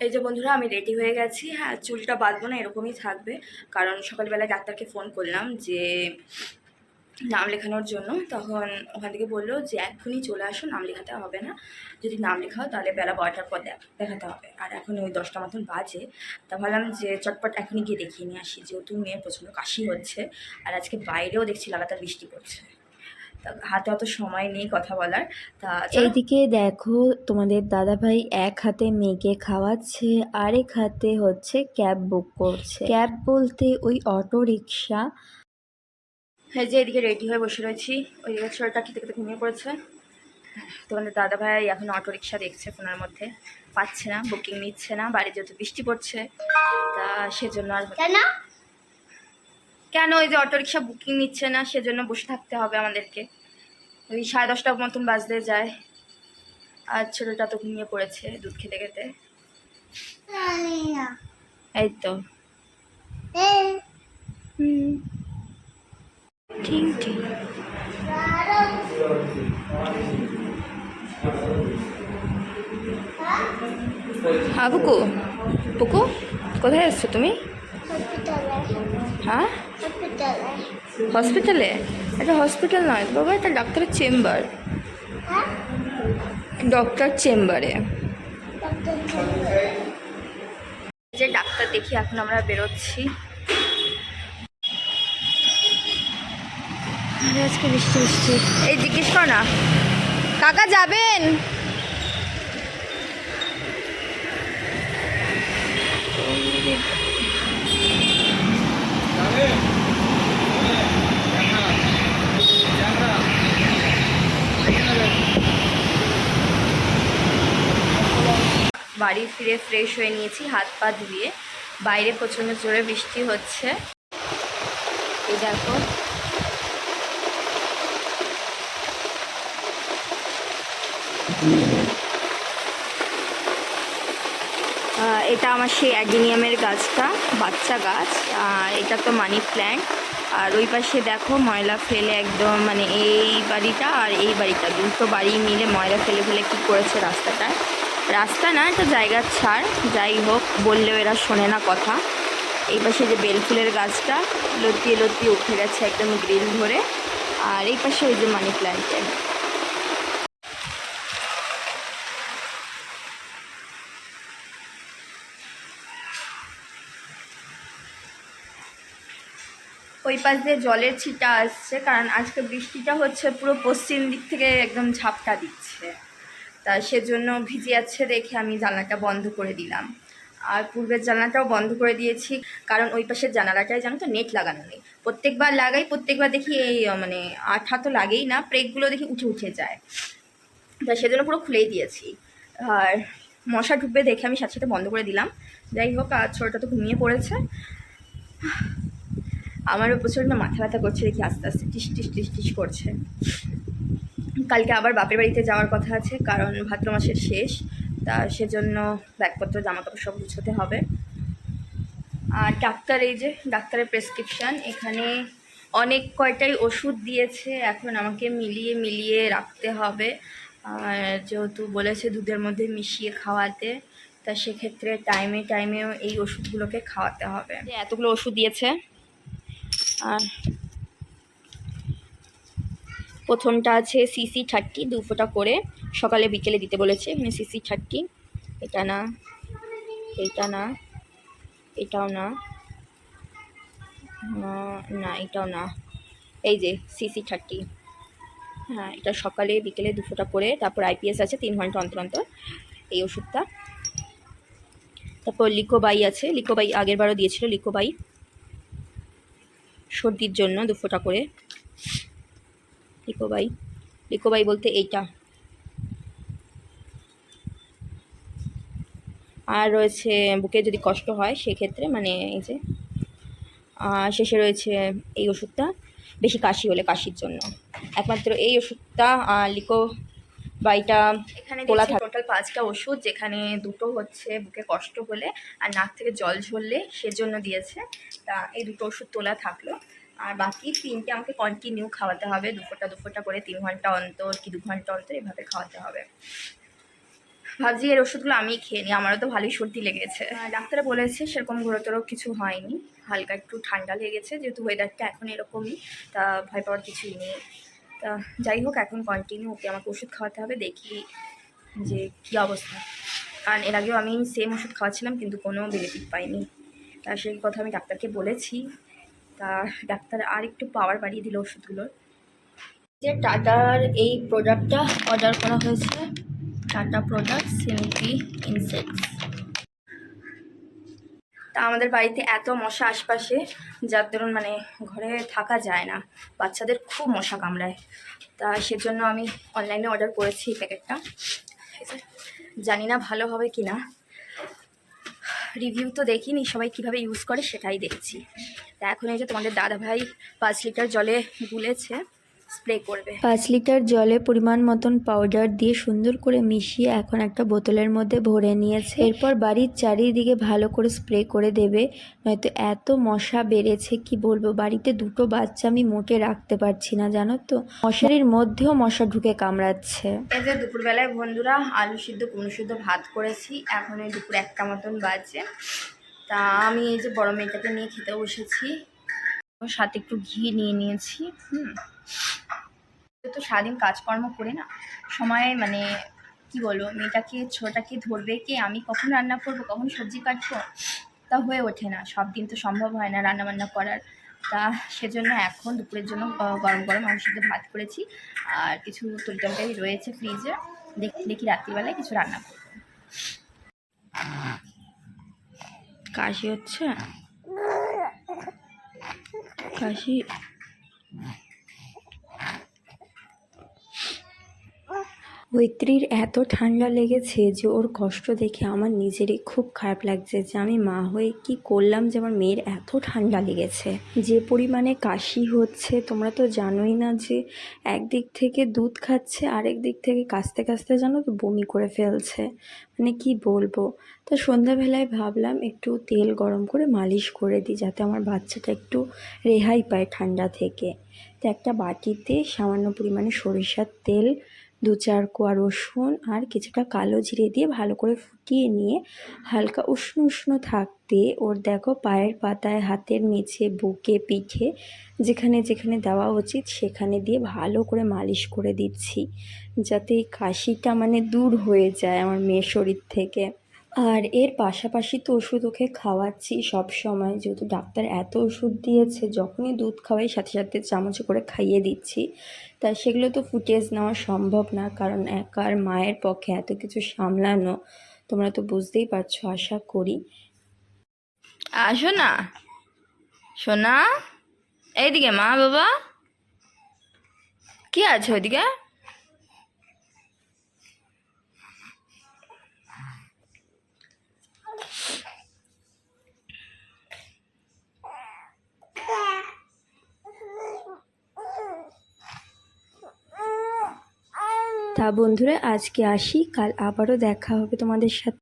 এই যে বন্ধুরা, আমি রেডি হয়ে গেছি। হ্যাঁ চুলটা বাঁধবো না, এরকমই থাকবে। কারণ সকালবেলায় ডাক্তারকে ফোন করলাম যে, নাম লেখানোর জন্য। তখন ওখান থেকে বলল যে, এক্ষুনি চলে আসো, নাম লেখাতে হবে না। যদি নাম লেখাও তাহলে বেলা বারোটার পর দেখাতে হবে। আর এখন ওই দশটা মতন বাজে। তা ভাবলাম যে, চটপট এখনই গিয়ে দেখিয়ে নিয়ে আসি। যেহেতু মেয়ের প্রচণ্ড কাশি হচ্ছে, আর আজকে বাইরেও দেখছি লাগাতার বৃষ্টি পড়ছে। হাতে অত সময় নেই কথা বলার। তা এইদিকে দেখো তোমাদের দাদাভাই এক হাতে মেয়েকে খাওয়াচ্ছে আরেক হাতে হচ্ছে ক্যাব বুক করছে। ক্যাব বলতে ওই অটো রিক্সা হ্যাঁ যে এদিকে রেডি হয়ে বসে রয়েছি ওইদিকে ছেলেটা খেতে খেতে ঘুমিয়ে পড়েছে। তোমাদের দাদা ভাই এখন অটো রিক্সা দেখছে ফোনের মধ্যে। পাচ্ছে না বুকিং নিচ্ছে না বাড়ি যেহেতু বৃষ্টি পড়ছে তা সেজন্য আর কেন ওই যে অটো রিক্সা বুকিং নিচ্ছে না? সেজন্য বসে থাকতে হবে আমাদেরকে। ওই সাড়ে দশটার মতন বাজতে যায়। আর ছেলেটা তো ঘুমিয়ে পড়েছে দুধ খেতে খেতে। এই তো। হুম। ঠিক। ঠিক হ্যাঁ বুকু বুকু কোথায় এসছো তুমি? হ্যাঁ? হসপিটালে। হসপিটালে? এটা হসপিটাল নয় বাবা এটা ডাক্তারের চেম্বার। হ্যাঁ? ডক্টর চেম্বারে। যে ডাক্তার দেখি এখন আমরা বেরোচ্ছি। আজকে বৃষ্টি বৃষ্টি। এই জিজ্ঞেস কর না। কাকা যাবেন? বাড়ি ফিরে ফ্রেশ হয়ে নিয়েছি, হাত পা ধুয়ে। বাইরে প্রচণ্ড জোরে বৃষ্টি হচ্ছে। এই দেখো। এটা আমার সেই অ্যাডিনিয়ামের গাছটা, বাচ্চা গাছ। এটা তো মানি প্ল্যান্ট। আর ওই পাশে দেখো, ময়লা ফেলে একদম মানে এই বাড়িটা আর এই বাড়িটা। দুটো বাড়ি মিলে ময়লা ফেলে ফেলে কী করেছে রাস্তাটায়। রাস্তা না একটা জায়গার ছাড়। যাই হোক, বললেও এরা শোনে না কথা। এই পাশে যে বেলফুলের গাছটা, লতিয়ে লতিয়ে উঠে গেছে একদম গ্রিল ধরে। আর এই পাশে ওই যে মানি প্ল্যান্টের ওই পাশ দিয়ে জলের ছিটা আসছে, কারণ আজকে বৃষ্টিটা হচ্ছে পুরো পশ্চিম দিক থেকে একদম ঝাপটা দিচ্ছে। তা সেজন্য ভিজে যাচ্ছে দেখে আমি জানলাটা বন্ধ করে দিলাম। আর পূর্বের জানলাটাও বন্ধ করে দিয়েছি, কারণ ওই পাশের জানালাটায় জানো তো নেট লাগানো নেই। প্রত্যেকবার লাগাই, প্রত্যেকবার দেখি এই মানে আঠা তো লাগেই না প্রেকগুলো দেখি উঠে উঠে যায়। তা সেজন্য পুরো খুলেই দিয়েছি। আর মশা ঢুকবে দেখে আমি সাথে সাথে বন্ধ করে দিলাম। যাই হোক আর ছোটোটা তো ঘুমিয়ে পড়েছে। আমারও প্রচণ্ড মাথা ব্যথা করছে দেখি আস্তে আস্তে টিস টিস টিস টিস করছে। কালকে আবার বাপের বাড়িতে যাওয়ার কথা আছে, কারণ ভাদ্র মাসের শেষ। তা সেজন্য ব্যাগপত্র জামা কাপড় সব গুছোতে হবে। আর ডাক্তার, এই যে ডাক্তারের প্রেসক্রিপশান এখানে অনেক কয়টাই ওষুধ দিয়েছে, এখন আমাকে মিলিয়ে মিলিয়ে রাখতে হবে। আর যেহেতু বলেছে দুধের মধ্যে মিশিয়ে খাওয়াতে, তা সেক্ষেত্রে টাইমে টাইমেও এই ওষুধগুলোকে খাওয়াতে হবে। এতগুলো ওষুধ দিয়েছে। আর প্রথমটা আছে সিসি থার্টি দু ফোঁটা করে। সকালে বিকেলে দিতে বলেছে মানে সিসি থার্টি এটা না এটা না, এটাও না, না- এটাও না। এই যে সিসি থার্টি হ্যাঁ এটা সকালে বিকেলে দু ফোঁটা করে, তারপর আইপিএস আছে, তিন ঘণ্টা অন্তর অন্তর এই ওষুধটা। তারপর লিকোবাই আছে, লিকোবাই আগের বারও দিয়েছিল, লিকোবাই। সর্দির জন্য দু ফোঁটা করে। লিকোবাই লিকোবাই বলতে এইটা। আর রয়েছে বুকে যদি কষ্ট হয় সেক্ষেত্রে মানে এই যে আর শেষে রয়েছে এই ওষুধটা বেশি কাশি হলে কাশির জন্য। একমাত্র এই ওষুধটা লিকো বাইটা এখানে তোলা থাকে টোটাল পাঁচটা ওষুধ যেখানে দুটো হচ্ছে বুকে কষ্ট হলে আর নাক থেকে জল ঝরলে সেজন্য দিয়েছে। তা এই দুটো ওষুধ তোলা থাকল। আর বাকি তিনটে আমাকে কন্টিনিউ খাওয়াতে হবে। দু ফোঁটা দু ফোঁটা করে তিন ঘণ্টা অন্তর কি দু ঘণ্টা অন্তর এভাবে খাওয়াতে হবে। ভাবছি এর ওষুধগুলো আমি খেয়ে নিই, আমারও তো ভালোই সর্দি লেগেছে। আর ডাক্তারে বলেছে সেরকম গুরুতর কিছু হয়নি, হালকা একটু ঠান্ডা লেগেছে, যেহেতু ওয়েদারটা এখন এরকমই, তা ভয় পাওয়ার কিছুই নেই। তা যাই হোক, এখন কন্টিনিউ ওকে আমাকে ওষুধ খাওয়াতে হবে, দেখি যে কী অবস্থা। কারণ এর আগেও আমি সেম ওষুধ খাওয়াচ্ছিলাম, কিন্তু কোনো বেনিফিট পাইনি। তা সেই কথা আমি ডাক্তারকে বলেছি। তা ডাক্তার আর একটু পাওয়ার বাড়িয়ে দিল ওষুধগুলোর যে টাটার এই প্রোডাক্টটা অর্ডার করা হয়েছে, টাটা প্রোডাক্ট সিনিপি ইনসেক্টস তা আমাদের বাড়িতে এত মশা আশপাশে, যার দরুন মানে ঘরে থাকা যায় না, বাচ্চাদের খুব মশা কামড়ায়। তা সেজন্য আমি অনলাইনে অর্ডার করেছি এই প্যাকেটটা জানি না ভালো হবে কি না রিভিউ তো দেখিনি, সবাই কীভাবে ইউজ করে সেটাই দেখছি। তা এখন এই যে তোমাদের দাদা ভাই পাঁচ লিটার জলে গুলেছে স্প্রে করবে। পাঁচ লিটার জলে পরিমাণ মতন পাউডার দিয়ে সুন্দর করে মিশিয়ে এখন একটা বোতলের মধ্যে ভরে নিয়েছে। এরপর বাড়ির চারিদিকে ভালো করে স্প্রে করে দেবে নয়তো এত মশা বেড়েছে কি বলব? বাড়িতে দুটো বাচ্চা আমি মোটে রাখতে পারছি না জানো তো? মশারির মধ্যেও মশা ঢুকে কামড়াচ্ছে। এই যে দুপুরবেলায় বন্ধুরা আলু সিদ্ধ কুমড়ো সিদ্ধ ভাত করেছি এখন এই দুপুর একটা মতন বাজে। তা আমি এই যে বড় মেয়েটাকে নিয়ে খেতে বসেছি। সাথে একটু ঘি নিয়ে নিয়েছি, হুম। তো সারাদিন কাজকর্ম করে না। সময় মানে কি বলব, মেয়েটাকে ছোটাকে ধরবে কে? আমি কখন রান্না করব? কখন সবজি কাটবো? তা হয়ে ওঠে না। সব দিন তো সম্ভব হয় না রান্না বান্না করার। তা সেজন্য এখন দুপুরের জন্য গরম গরম মাংস সিদ্ধ ভাত করেছি। আর কিছু তরি রয়েছে ফ্রিজে দেখি দেখি রাত্রিবেলায় কিছু রান্না করব। কাশি হচ্ছে কাশি মৈত্রীর এত ঠান্ডা লেগেছে যে ওর কষ্ট দেখে আমার নিজেরই খুব খারাপ লাগছে যে আমি মা হয়ে কি করলাম যে আমার মেয়ের এত ঠান্ডা লেগেছে। যে পরিমাণে কাশি হচ্ছে, তোমরা তো জানোই না যে একদিক থেকে দুধ খাচ্ছে, আরেক দিক থেকে কাশতে কাশতে জানো তো বমি করে ফেলছে। মানে কি বলব? তা সন্ধ্যাবেলায় ভাবলাম একটু তেল গরম করে মালিশ করে দিই যাতে আমার বাচ্চাটা একটু রেহাই পায় ঠান্ডা থেকে। তো একটা বাটিতে সামান্য পরিমাণে সরিষার তেল দু চার কোয়া রসুন আর কিছুটা কালো জিরে দিয়ে ভালো করে ফুটিয়ে নিয়ে হালকা উষ্ণ উষ্ণ থাকতে ওর দেখো পায়ের পাতায়, হাতের নিচে, বুকে, পিঠে, যেখানে যেখানে দেওয়া উচিত সেখানে দিয়ে ভালো করে মালিশ করে দিচ্ছি। যাতে এই কাশিটা মানে দূর হয়ে যায় আমার মেয়ের শরীর থেকে। আর এর পাশাপাশি তো ওষুধ ওকে খাওয়াচ্ছি সব সময়। যেহেতু ডাক্তার এত ওষুধ দিয়েছে, যখনই দুধ খাওয়াই সাথে সাথে চামচে করে খাইয়ে দিচ্ছি। তা সেগুলো তো ফুটেজ নেওয়া সম্ভব না, কারণ একার মায়ের পক্ষে এত কিছু সামলানো, তোমরা তো বুঝতেই পারছ, আশা করি। আসো না সোনা এইদিকে মা, বাবা। কি আছে ওইদিকে? তা বন্ধুরা আজকে আসি। কাল আবারও দেখা হবে তোমাদের সাথে।